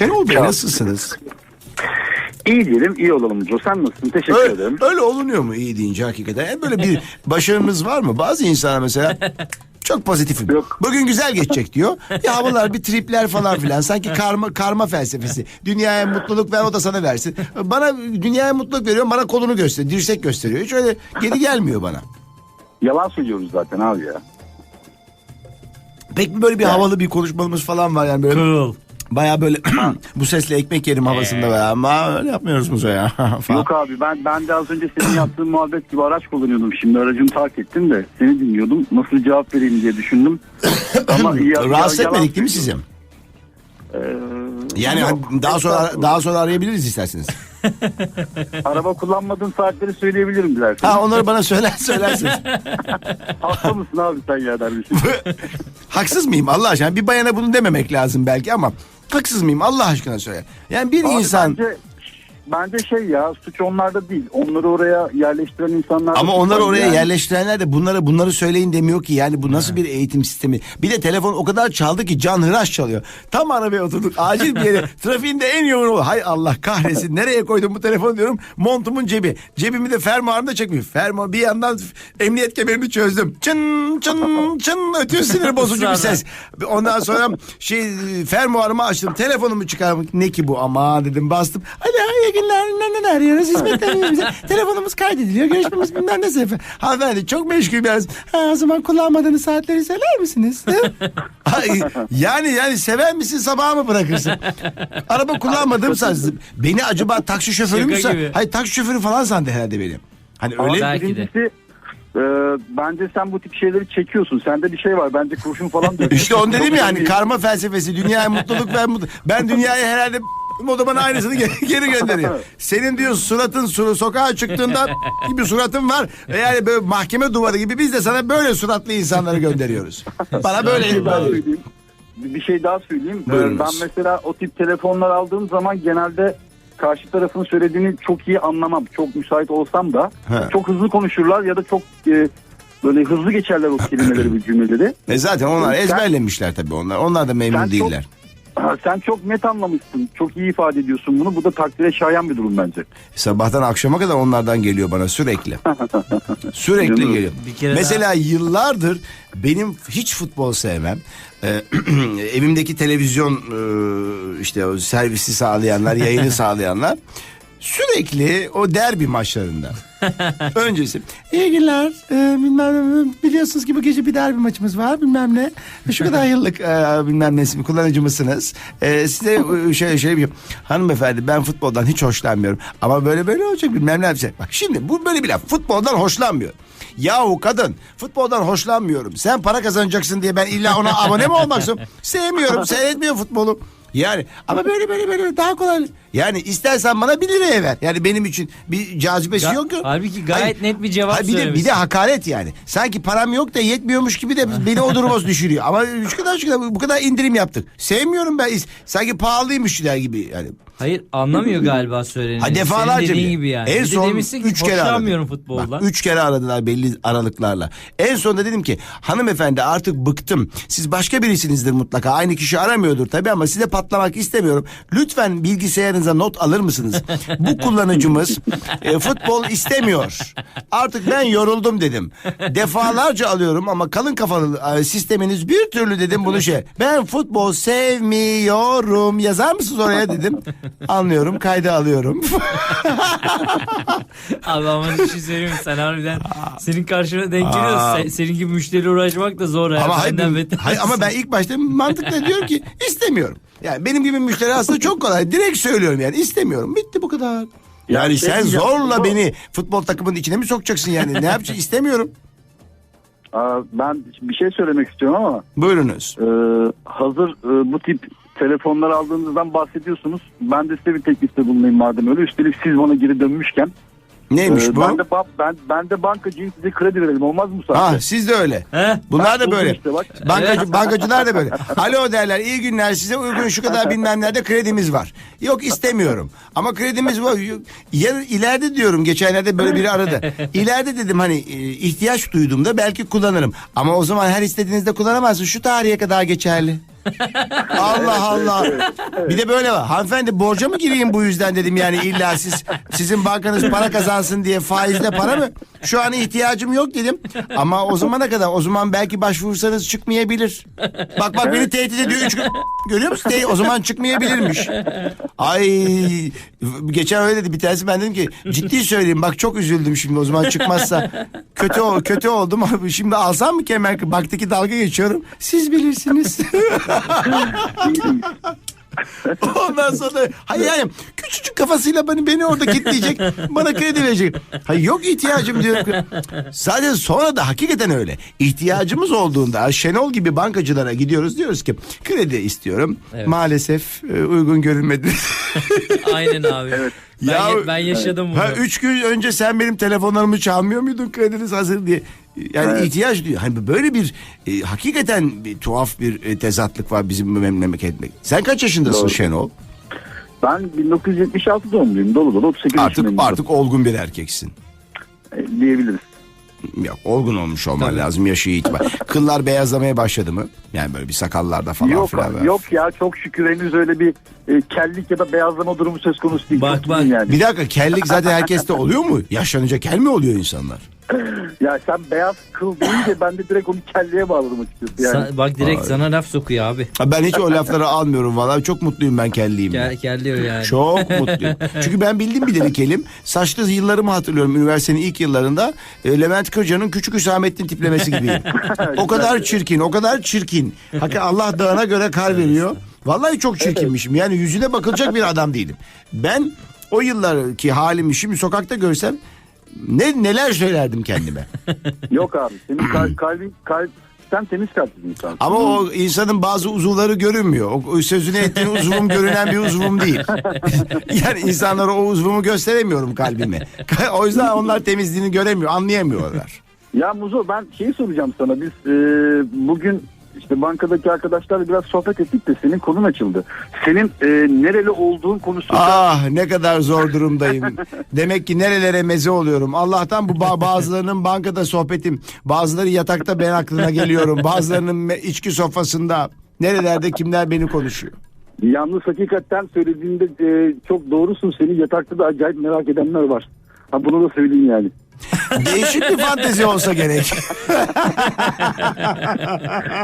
Şenol Bey nasılsınız? İyi diyelim, iyi olalım Joe. Sen nasılsın? Teşekkür Öyle, ederim. öyle olunuyor mu iyi deyince hakikaten? Yani böyle bir başarınız var mı? Bazı insanlar mesela çok pozitifim. Yok. Bugün güzel geçecek diyor. Ya havalar bir tripler falan filan. Sanki karma karma felsefesi. Dünyaya mutluluk ver o da sana versin. Bana dünyaya mutluluk veriyor bana kolunu gösteriyor. Dirsek gösteriyor. Hiç öyle geri gelmiyor bana. Yalan söylüyoruz zaten abi ya. Pek böyle bir havalı bir konuşmamız falan var yani böyle Cool. Baya böyle bu sesle ekmek yerim havasında var ama öyle yapmıyoruz Muzo ya. Yok abi ben ben de az önce senin yaptığın muhabbet gibi araç kullanıyordum. Şimdi aracımı terk ettim de seni dinliyordum. Nasıl cevap vereyim diye düşündüm. Ama ya- Rahatsız ya- etmedik değil mi sizi? Ee, Yani yok. daha sonra daha sonra arayabiliriz isterseniz. Araba kullanmadığın saatleri söyleyebilirim dilersen. Ha onları bana söyler söylersiniz. Hasta mısın abi sen ya dermişim. haksız mıyım Allah aşkına? Bir bayana bunu dememek lazım belki ama haksız mıyım Allah aşkına söyle. Yani bir Abi insan Bence, bence şey ya suç onlarda değil. Onları oraya yerleştiren insanlar. ama onları oraya Yani- yerleştirenler de bunları bunları söyleyin demiyor ki. Yani bu nasıl bir eğitim sistemi? Bir de telefon o kadar çaldı ki can hıraş çalıyor. Tam arabaya oturduk acil bir yere. Trafiğinde en yoğun ol. Hay Allah kahretsin. Nereye koydum bu telefonu diyorum. Montumun cebi. Cebimi de fermuarımda çekmiyor. Fermuar bir yandan emniyet kemerimi çözdüm. Çın çın çın ötüyor sinir bozucu bir ses. Ondan sonra şey fermuarımı açtım. Telefonumu çıkardım. Ne ki bu ama dedim bastım. Hadi iyi günler ne ne arıyoruz hizmetler bize. Telefonumuz kaydediliyor. Görüşmemiz bilmem ne sefer. Hanımefendi çok meşgul biraz. Ha, o zaman kullanmadığınız saatleri söyler misiniz? Ay, yani yani sever misin sabah mı bırakırsın? Araba kullanmadığım saat. Beni acaba taksi şoförü mü? San-. Hayır taksi şoförü falan sandı herhalde beni. Hani Ama öyle Belki de. birincisi, e, bence sen bu tip şeyleri çekiyorsun. Sende bir şey var. Bence kurşun falan dövüyorsun. İşte onu dedim ya hani karma felsefesi dünyaya mutluluk ver mutlu. Ben dünyaya herhalde o da bana aynısını geri, geri gönderiyor. Senin diyor suratın suru sokağa çıktığında gibi suratın var. Ve yani böyle mahkeme duvarı gibi biz de sana böyle suratlı insanları gönderiyoruz. Bana bir böyle. Bir şey daha söyleyeyim. Ee, Buyurunuz. Ben mesela o tip telefonlar aldığım zaman genelde karşı tarafın söylediğini çok iyi anlamam. Çok müsait olsam da He. çok hızlı konuşurlar ya da çok e, böyle hızlı geçerler o kelimeleri ve cümleleri. E zaten onlar ezberlemişler tabii onlar. Onlar da memnun Sen çok- değiller. Ha, Sen çok net anlamışsın. Çok iyi ifade ediyorsun bunu. Bu da takdire şayan bir durum bence. Sabahtan akşama kadar onlardan geliyor bana sürekli. sürekli geliyor. Bir kere Mesela yıllardır benim hiç futbol sevmem. Ee, evimdeki televizyon e, işte servisi sağlayanlar, yayını sağlayanlar sürekli o derbi maçlarında. Öncesi. İyi günler. Ee, bilmem ne, biliyorsunuz ki bu gece bir derbi maçımız var bilmem ne. Şu kadar yıllık e, bilmem nesi kullanıcı mısınız? Ee, size e, şey şey yapayım. Hanımefendi ben futboldan hiç hoşlanmıyorum. Ama böyle böyle olacak bilmem ne yapacak. Bak şimdi bu böyle bir laf. Futboldan hoşlanmıyor. Yahu kadın futboldan hoşlanmıyorum. Sen para kazanacaksın diye ben illa ona abone mi olmak istiyorum? Sevmiyorum seyretmiyor futbolu. Yani ama böyle böyle böyle daha kolay. Yani istersen bana bir liraya ver. Yani benim için bir cazibesi Ga- yok. halbuki gayet net bir cevap Hayır, bir de, bir de hakaret yani. Sanki param yok da yetmiyormuş gibi de beni o duruma düşürüyor. Ama şu kadar şu kadar bu kadar indirim yaptık. Sevmiyorum ben. Sanki pahalıymış der gibi yani. Hayır anlamıyor galiba söyleneni. Ha defalarca Senin dediğin gibi yani. En son demişsin ki üç kere hoşlanmıyorum aradı. futboldan. Bak, üç kere aradılar belli aralıklarla. En sonunda dedim ki hanımefendi artık bıktım. Siz başka birisinizdir mutlaka. Aynı kişi aramıyordur tabii ama size patlamak istemiyorum. Lütfen bilgisayarınıza not alır mısınız? Bu kullanıcımız e, futbol istemiyor. Artık ben yoruldum dedim. Defalarca alıyorum ama kalın kafalı e, sisteminiz bir türlü dedim bunu şey. Ben futbol sevmiyorum. Yazar mısınız oraya dedim. Anlıyorum kayda alıyorum. Abi ama bir şey söyleyeyim? Sen harbiden senin karşına denk geliyorsun. Sen- senin gibi müşteri uğraşmak da zor. ama hayır, hayır, ama ben ilk başta mantıkla diyorum ki istemiyorum. Yani benim gibi müşteri aslında çok kolay. Direkt söylüyorum yani istemiyorum. Bitti bu kadar. Yani şey sen diyeceğim, zorla bu- beni futbol takımının içine mi sokacaksın yani? Ne yapacaksın? İstemiyorum. Aa, ben bir şey söylemek istiyorum ama Buyurunuz. e, hazır e, bu tip telefonlar aldığınızdan bahsediyorsunuz. Ben de size bir teklifte bulunayım madem öyle. Üstelik siz bana geri dönmüşken. Neymiş e, bu? Ben de, ba- ben, ben de bankacıyım size kredi verelim olmaz mı saatte? siz de öyle. He? Bunlar da böyle. işte, bak. Bankacı, bankacılar da böyle. Alo derler iyi günler size uygun şu kadar bilmem nerede kredimiz var. Yok istemiyorum. Ama kredimiz var. Ya, ileride diyorum geçenlerde böyle biri aradı. İleride dedim hani e, ihtiyaç duyduğumda belki kullanırım. Ama o zaman her istediğinizde kullanamazsın. Şu tarihe kadar geçerli. Allah Allah. Bir de böyle var. Hanımefendi borca mı gireyim bu yüzden dedim yani illa siz sizin bankanız para kazansın diye faizle para mı? Şu an ihtiyacım yok dedim. Ama o zamana kadar o zaman belki başvursanız çıkmayabilir. Bak bak beni tehdit ediyor. Üç gün. Görüyor musun? O zaman çıkmayabilirmiş. Ay geçen öyle dedi bir tanesi ben dedim ki ciddi söyleyeyim bak çok üzüldüm şimdi o zaman çıkmazsa kötü ol kötü oldum abi şimdi alsam mı kemer baktaki dalga geçiyorum siz bilirsiniz. Ondan sonra hayır hayır küçücük kafasıyla beni, beni orada kitleyecek bana kredi verecek. Hayır yok ihtiyacım diyorum. Zaten sonra da hakikaten öyle. İhtiyacımız olduğunda Şenol gibi bankacılara gidiyoruz diyoruz ki kredi istiyorum. Evet. Maalesef e, uygun görülmedi. Aynen abi. Ben, Ya- ya- ben yaşadım bunu. Ha, üç gün önce sen benim telefonlarımı çalmıyor muydun krediniz hazır diye. Yani Evet. ihtiyaç duyuyor. Hani böyle bir e, hakikaten bir tuhaf bir e, tezatlık var bizim bu memlekette. Sen kaç yaşındasın Doğru. Şenol? Ben 1976 doğumluyum. Dolu dolu 38 Artık yaşındayım. artık olgun bir erkeksin. E, diyebiliriz. Yok olgun olmuş olman lazım yaşı itibar. Kıllar beyazlamaya başladı mı? Yani böyle bir sakallarda falan yok filan. var. yok ya çok şükür henüz öyle bir e, kellik ya da beyazlama durumu söz konusu değil. Bak, bak. Yani. Bir dakika kellik zaten herkeste oluyor mu? Yaşlanınca kel mi oluyor insanlar? Ya sen beyaz kıl deyince ben de direkt onu kelliğe bağladım açıkçası yani. Sa- bak direkt Ay. sana laf sokuyor abi. Ha, Ben hiç o lafları almıyorum vallahi çok mutluyum ben kelliyim. Gel diyor yani. Çok mutluyum. Çünkü ben bildim bileli kelim. Saçlı yıllarımı hatırlıyorum üniversitenin ilk yıllarında. E, Levent Kırca'nın Küçük Hüsamettin tiplemesi gibiyim. o kadar çirkin, o kadar çirkin. Hakikaten Allah dağına göre kar veriyor. Vallahi çok çirkinmişim. Yani yüzüne bakılacak bir adam değilim. Ben o yıllarki halimi şimdi sokakta görsem ne neler söylerdim kendime. Yok abi senin kal- kalbin kalp sen temiz kalpli bir insansın. Ama o insanın bazı uzuvları görünmüyor. O, o sözünü ettiğin uzvum görünen bir uzvum değil. yani insanlara o uzvumu gösteremiyorum kalbime. o yüzden onlar temizliğini göremiyor, anlayamıyorlar. Ya Muzo ben şeyi soracağım sana. Biz e, bugün işte bankadaki arkadaşlarla biraz sohbet ettik de senin konun açıldı. Senin e, nereli olduğun konusunda Ah ne kadar zor durumdayım. Demek ki nerelere meze oluyorum. Allah'tan bu ba- bazılarının bankada sohbetim. Bazıları yatakta ben aklına geliyorum. Bazılarının içki sofrasında. Nerelerde kimler beni konuşuyor. yalnız hakikaten söylediğinde e, çok doğrusun. Seni yatakta da acayip merak edenler var. Ha bunu da söyleyeyim yani. Değişik bir fantezi olsa gerek.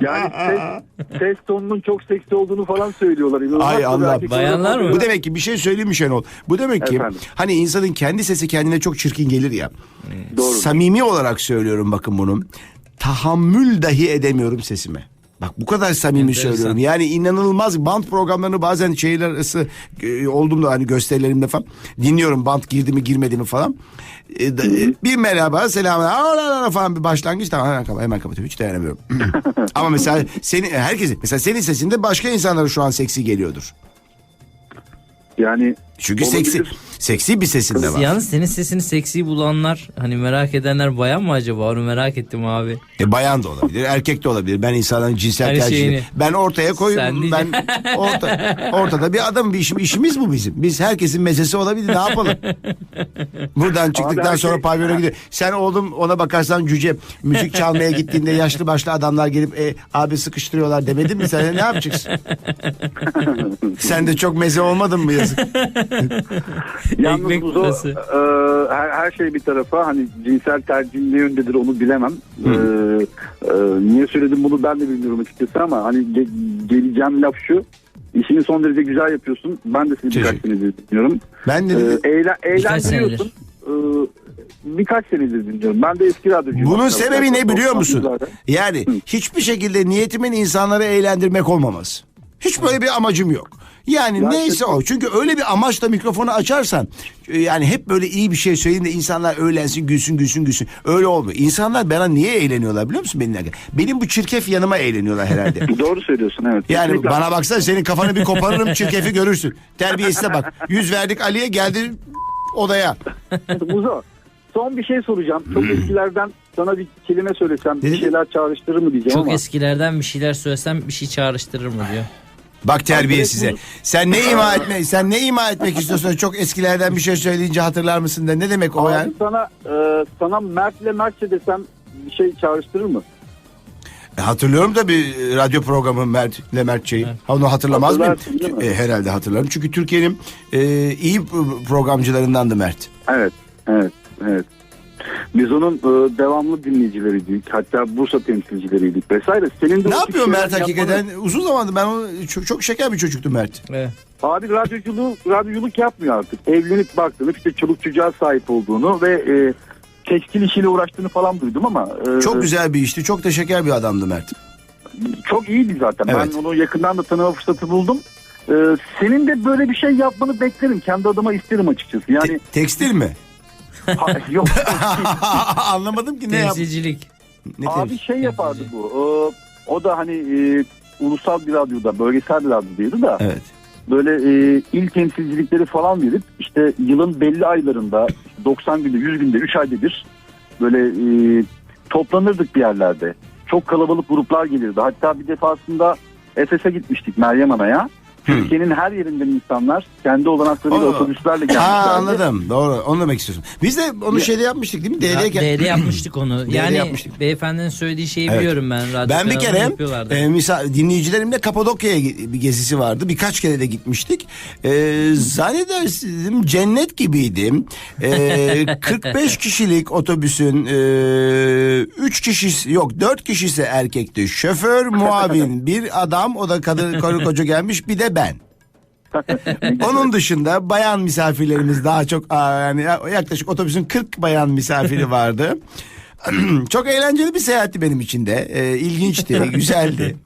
Yani ses, ses tonunun çok seksi olduğunu falan söylüyorlar. İnanılmaz Ay Allah. Bayanlar mı? Bu demek ki bir şey söyleyeyim mi Şenol? Bu demek ki Efendim? hani insanın kendi sesi kendine çok çirkin gelir ya. Doğru. Samimi olarak söylüyorum bakın bunu. Tahammül dahi edemiyorum sesime. Bak bu kadar samimi Enteresan. söylüyorum. Yani inanılmaz bant programlarını bazen şehirler arası e, olduğumda hani gösterilerimde falan dinliyorum bant girdi mi girmedi mi falan. E, da- e, bir merhaba selam falan bir başlangıç tamam hemen, kapa- hemen kapatıyorum hiç dayanamıyorum. Ama mesela senin herkesin mesela senin sesinde başka insanlara şu an seksi geliyordur. Yani Çünkü Olabilir. seksi seksi bir sesin de var. Yalnız senin sesini seksi bulanlar hani merak edenler bayan mı acaba onu merak ettim abi. E, bayan da olabilir, erkek de olabilir. Ben insanların cinsel Her tercihini şeyini. ben ortaya koyuyorum. Sen Ben orta, ortada bir adam bir işim işimiz bu bizim. Biz herkesin mezesi olabilir. Ne yapalım? Buradan çıktıktan sonra şey- pavyona gidiyor. Sen oğlum ona bakarsan cüce müzik çalmaya gittiğinde yaşlı başlı adamlar gelip e, abi sıkıştırıyorlar demedin mi sen ne yapacaksın? Sen de çok meze olmadın mı yazık? Yalnız Ekmek Muzo, parası. e, her, her şey bir tarafa hani cinsel tercihin ne yöndedir onu bilemem. E, e, niye söyledim bunu ben de bilmiyorum açıkçası ama hani ge- geleceğim laf şu. İşini son derece güzel yapıyorsun. Ben de seni birkaç senedir dinliyorum. Ben de E, eğlen, eğlendiriyorsun. E, birkaç senedir dinliyorum. Ben de eski radyocuyum. Bunun aslında. sebebi ne biliyor musun? 90'larda. Yani hiçbir şekilde niyetimin insanları eğlendirmek olmaması. Hiç böyle bir amacım yok. Yani Ya neyse işte- o. Çünkü öyle bir amaçla mikrofonu açarsan e, yani hep böyle iyi bir şey söyleyeyim de insanlar öğlensin gülsün gülsün gülsün. Öyle olmuyor. İnsanlar bana niye eğleniyorlar biliyor musun benimle? Benim bu çirkef yanıma eğleniyorlar herhalde. Doğru söylüyorsun evet. Yani Kesinlikle. bana baksana senin kafanı bir koparırım çirkefi görürsün. Terbiyesine bak. Yüz verdik Ali'ye geldi odaya. Muzo son bir şey soracağım. Çok eskilerden sana bir kelime söylesem bir şeyler çağrıştırır mı diyeceğim Çok ama. eskilerden bir şeyler söylesem bir şey çağrıştırır mı diyor. Bak terbiye size. Sen ne ima etmek sen ne ima etmek istiyorsun? Çok eskilerden bir şey söyleyince hatırlar mısın da ne demek o Abi yani? sana e, sana Mert'le Mertçe desem bir şey çağrıştırır mı? E, hatırlıyorum da bir radyo programı Mert ile Mertçe'yi. Onu hatırlamaz mıyım? Hatırlarsın değil mi? E, herhalde hatırlarım. Çünkü Türkiye'nin e, iyi programcılarındandı Mert. Evet, evet, evet. Biz onun e, devamlı dinleyicileriydik. Hatta Bursa temsilcileriydik vesaire. Senin de Ne yapıyor Mert hakikaten? yapmanı- Uzun zamandır ben onu çok, çok şeker bir çocuktu Mert. Evet. Abi radyoculuğu, radyoculuk yapmıyor artık. Evlenip baktığını, işte çoluk çocuğa sahip olduğunu ve e, tekstil işiyle uğraştığını falan duydum ama e, Çok güzel bir işti. Çok da şeker bir adamdı Mert. çok iyiydi zaten. Evet. Ben onu yakından da tanıma fırsatı buldum. E, senin de böyle bir şey yapmanı beklerim. Kendi adıma isterim açıkçası. Yani Te- tekstil mi? Ha, yok. Anlamadım ki ne yap? Temsilcilik. Ne Abi temsil- şey yapardı bu. e, o da hani e, ulusal bir radyoda, bölgesel bir radyodaydı da Evet. böyle e, il temsilcilikleri falan verip işte yılın belli aylarında 90 günde 100 günde 3 ayda bir böyle e, toplanırdık bir yerlerde. Çok kalabalık gruplar gelirdi. Hatta bir defasında Efes'e gitmiştik Meryem Ana'ya. Türkiye'nin her yerinden insanlar kendi olanaklarıyla otobüslerle gelmişlerdi. Ha anladım. Doğru. Onu demek istiyorsun. Biz de onu şeyde yapmıştık değil mi? Ya, D'de yapmıştık onu. D'de Yani yapmıştık. beyefendinin söylediği şeyi Evet. biliyorum ben. Radyo Ben bir kanalında kere yapıyorlardı. e, misal, dinleyicilerimle Kapadokya'ya gi- bir gezisi vardı. Birkaç kere de gitmiştik. E, zannedersin cennet gibiydim. E, 45 kişilik otobüsün 3 kişisi yok 4 kişisi erkekti. Şoför, muavin, bir adam o da kadın karı koca gelmiş bir de ben. Onun dışında bayan misafirlerimiz daha çok aa, yani yaklaşık otobüsün 40 bayan misafiri vardı. çok eğlenceli bir seyahatti benim için de. Ee, ilginçti, güzeldi.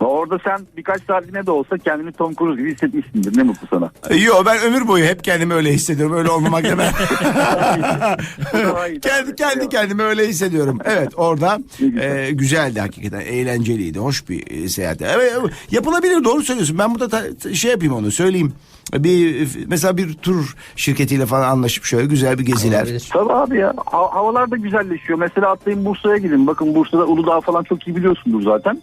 Orada sen birkaç saatliğine de olsa kendini Tom Cruise gibi hissetmişsindir. Ne mutlu sana. Yo ben ömür boyu hep kendimi öyle hissediyorum. Öyle olmamak demek. kendi kendi kendimi öyle hissediyorum. Evet orada e, güzeldi hakikaten. Eğlenceliydi. Hoş bir e, seyahatti. Evet, yapılabilir doğru söylüyorsun. Ben burada ta- şey yapayım onu söyleyeyim. Bir mesela bir tur şirketiyle falan anlaşıp şöyle güzel bir geziler. Olabilir. Tabii abi ya. Ha- havalar da güzelleşiyor. Mesela atlayın Bursa'ya gidin. Bakın Bursa'da Uludağ falan çok iyi biliyorsundur zaten.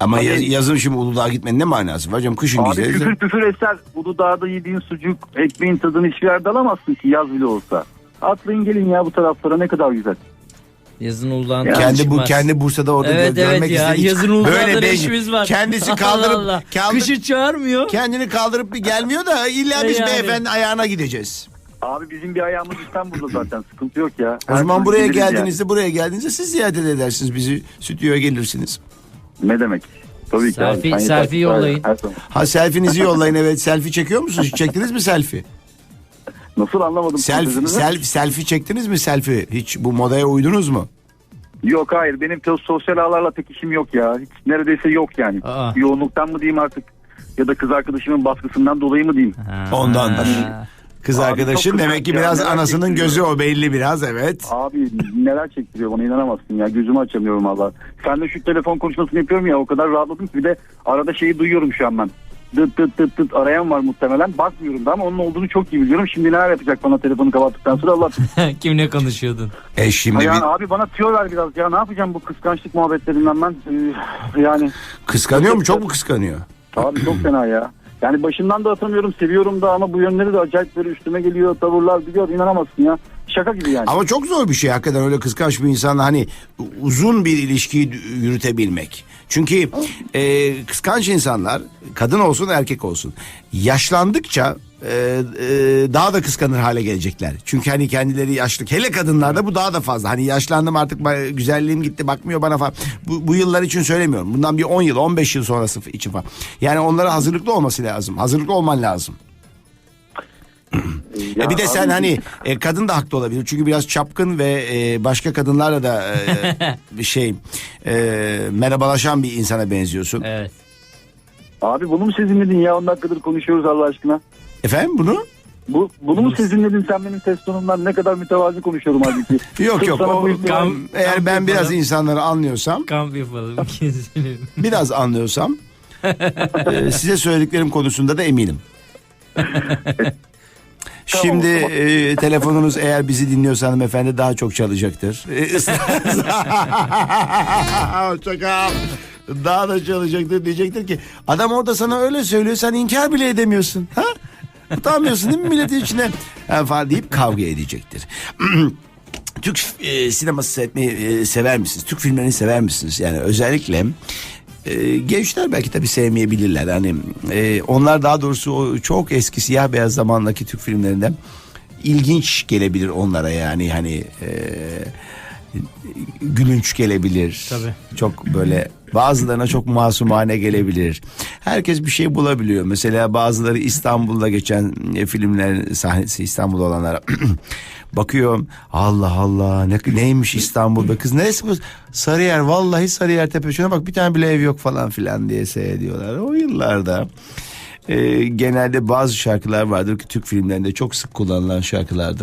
Ama Hani- yaz- yazın şimdi Uludağ'a gitmenin ne manası var canım? Kışın Abi de. küfür küfür eser. Uludağ'da yediğin sucuk, ekmeğin tadını hiçbir yerde alamazsın ki yaz bile olsa. Atlayın gelin ya bu taraflara ne kadar güzel. Yazın Uludağ'ın Kendi bu kendi Bursa'da orada Evet gö- görmek evet ya istedik. yazın Uludağ'da Böyle ne işimiz var. Kendisi Allah kaldırıp Allah. kaldır- Kışı çağırmıyor. kendini kaldırıp bir gelmiyor da illa E biz yani. beyefendi ayağına gideceğiz. Abi bizim bir ayağımız İstanbul'da zaten sıkıntı yok ya. O Her zaman türlü buraya gideriz yani. geldiğinizde buraya geldiğinizde siz ziyaret edersiniz bizi stüdyoya gelirsiniz. Ne demek? Tabii ki. abi. Selfie- Sen selfie yeter- yollayın. Her zaman. Ha selfinizi yollayın evet selfie çekiyor musunuz? Hiç çektiniz mi selfie? Nasıl anlamadım Selfie, sözünüzü? selfie, selfie çektiniz mi selfie? Hiç bu modaya uydunuz mu? Yok hayır benim to- sosyal ağlarla pek işim yok ya. Hiç neredeyse yok yani. Aa. Yoğunluktan mı diyeyim artık ya da kız arkadaşımın baskısından dolayı mı diyeyim. Ha. Ondandır. Kız Abi arkadaşın demek ki ya, biraz anasının gözü o belli biraz evet. Abi neler çektiriyor bana inanamazsın ya gözümü açamıyorum valla. Sen de şu telefon konuşmasını yapıyorum ya o kadar rahatladım ki bir de arada şeyi duyuyorum şu an ben. Dıt dıt dıt dıt arayan var muhtemelen bakmıyorum da ama onun olduğunu çok iyi biliyorum. Şimdi neler yapacak bana telefonu kapattıktan sonra Allah. Kimle konuşuyordun? E şimdi yani bir abi bana tüyo ver biraz ya ne yapacağım bu kıskançlık muhabbetlerinden ben Ee, yani kıskanıyor mu? Çok mu kıskanıyor? Abi çok fena ya. Yani başından da atamıyorum, seviyorum da ama bu yönleri de acayip böyle üstüme geliyor, tavırlar biliyor, inanamazsın ya. Şaka gibi yani. Ama çok zor bir şey hakikaten öyle kıskanç bir insanla hani uzun bir ilişkiyi yürütebilmek. Çünkü e, kıskanç insanlar kadın olsun erkek olsun yaşlandıkça e, e, daha da kıskanır hale gelecekler. Çünkü hani kendileri yaşlı. Hele kadınlarda bu daha da fazla. Hani yaşlandım artık güzelliğim gitti bakmıyor bana falan. Bu, bu yıllar için söylemiyorum. Bundan bir 10 yıl 15 yıl sonrası için falan. Yani onlara hazırlıklı olması lazım. Hazırlıklı olman lazım. Ya E bir de sen abi, hani e, kadın da haklı olabilir. Çünkü biraz çapkın ve e, başka kadınlarla da e, bir şey e, merhabalaşan bir insana benziyorsun. Evet. Abi bunu mu sezinledin ya? 10 dakikadır konuşuyoruz Allah aşkına. Efendim bunu? Bu, bunu mu sezinledin sen benim ses tonumdan? Ne kadar mütevazi konuşuyorum halbuki. Yok Sırf yok. O, Kam- eğer ben biraz yapalım. insanları anlıyorsam, Kamp yapalım. Gezelim. biraz anlıyorsam e, size söylediklerim konusunda da eminim. Şimdi e, telefonunuz eğer bizi dinliyorsa hanımefendi daha çok çalacaktır. E, Çakal. Daha da çalacaktır diyecektir ki adam orada sana öyle söylüyor sen inkar bile edemiyorsun. Ha? Utanmıyorsun değil mi milletin içine? Falan deyip kavga edecektir. Türk e, sineması seyretmeyi e, sever misiniz? Türk filmlerini sever misiniz? Yani özellikle e, gençler belki tabii sevmeyebilirler. Hani e, onlar daha doğrusu o çok eski siyah beyaz zamandaki Türk filmlerinden ilginç gelebilir onlara yani hani e, gülünç gelebilir. Tabii. Çok böyle bazılarına çok masumane gelebilir. Herkes bir şey bulabiliyor. Mesela bazıları İstanbul'da geçen e, filmler sahnesi İstanbul olanlara bakıyor. Allah Allah ne, neymiş İstanbul be kız neresi bu? Sarıyer vallahi Sarıyer tepe. Şuna bak bir tane bile ev yok falan filan diye seyrediyorlar. O yıllarda e, genelde bazı şarkılar vardır ki Türk filmlerinde çok sık kullanılan şarkılardır.